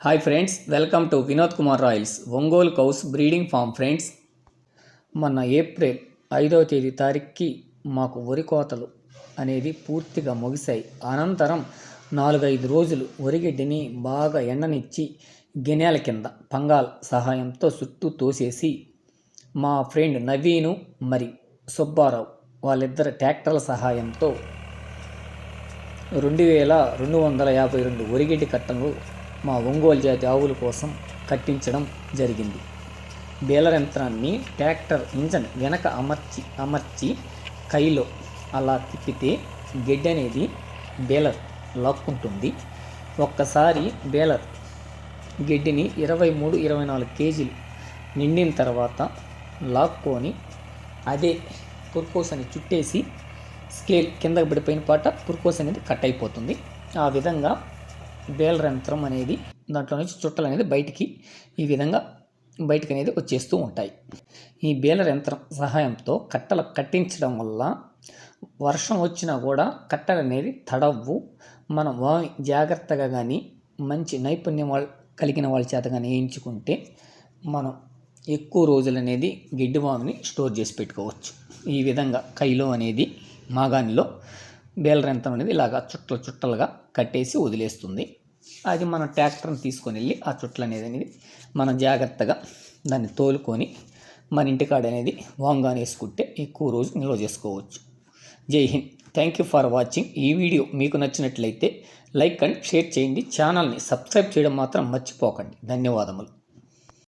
Hi friends welcome to Vinod Kumar royals Ongole cows breeding farm friends మొన్న April ఐదవ తేదీ తారీఖుకి మాకు వరి కోతలు అనేది పూర్తిగా ముగిశాయి. అనంతరం నాలుగైదు రోజులు వరిగడ్డిని బాగా ఎండనిచ్చి గినెల కింద పంగాల్ సహాయంతో చుట్టూ తోసేసి మా ఫ్రెండ్ నవీను మరి సుబ్బారావు వాళ్ళిద్దరు ట్రాక్టర్ల సహాయంతో రెండు వేల రెండు వందల యాభై రెండు ఒరిగడ్డి కట్టలు మా ఒంగోలు జాతి ఆవుల కోసం కట్టించడం జరిగింది. బేలర్ యంత్రాన్ని ట్రాక్టర్ ఇంజన్ వెనక అమర్చి అమర్చి కైలో అలా తిప్పితే గెడ్డి అనేది బేలర్ లాక్కుంటుంది. ఒక్కసారి బేలర్ గెడ్డిని ఇరవై మూడు ఇరవై నాలుగు కేజీలు నిండిన తర్వాత లాక్కొని అదే పుర్కోస్ అని చుట్టేసి స్కేల్ కిందకి పడిపోయిన పాట పుర్కోస్ అనేది కట్ అయిపోతుంది. ఆ విధంగా బేలర్ యంత్రం అనేది దాంట్లో నుంచి చుట్టలు అనేది బయటికి ఈ విధంగా బయటికి అనేది వచ్చేస్తూ ఉంటాయి. ఈ బేలర్ యంత్రం సహాయంతో కట్టలు కట్టించడం వల్ల వర్షం వచ్చినా కూడా కట్టలు అనేది తడవ్వు. మనం జాగ్రత్తగా కానీ మంచి నైపుణ్యం వాళ్ళ కలిగిన వాళ్ళ చేత కానీ వేయించుకుంటే మనం ఎక్కువ రోజులు అనేది గిడ్డి వామిని స్టోర్ చేసి పెట్టుకోవచ్చు. ఈ విధంగా కైలో అనేది మాగానిలో బేలర్ యంత్రం అనేది ఇలాగా చుట్టలు చుట్టలుగా కట్టేసి వదిలేస్తుంది. అది మన ట్రాక్టర్ని తీసుకొని వెళ్ళి ఆ చుట్టలు అనేది అనేది మనం జాగ్రత్తగా దాన్ని తోలుకొని మన ఇంటికాడ అనేది వాంగాన్ వేసుకుంటే ఎక్కువ రోజు నిల్వ చేసుకోవచ్చు. జై Hind. Thank you for watching. ఈ వీడియో మీకు నచ్చినట్లయితే లైక్ అండ్ షేర్ చేయండి. ఛానల్ని సబ్స్క్రైబ్ చేయడం మాత్రం మర్చిపోకండి. ధన్యవాదములు.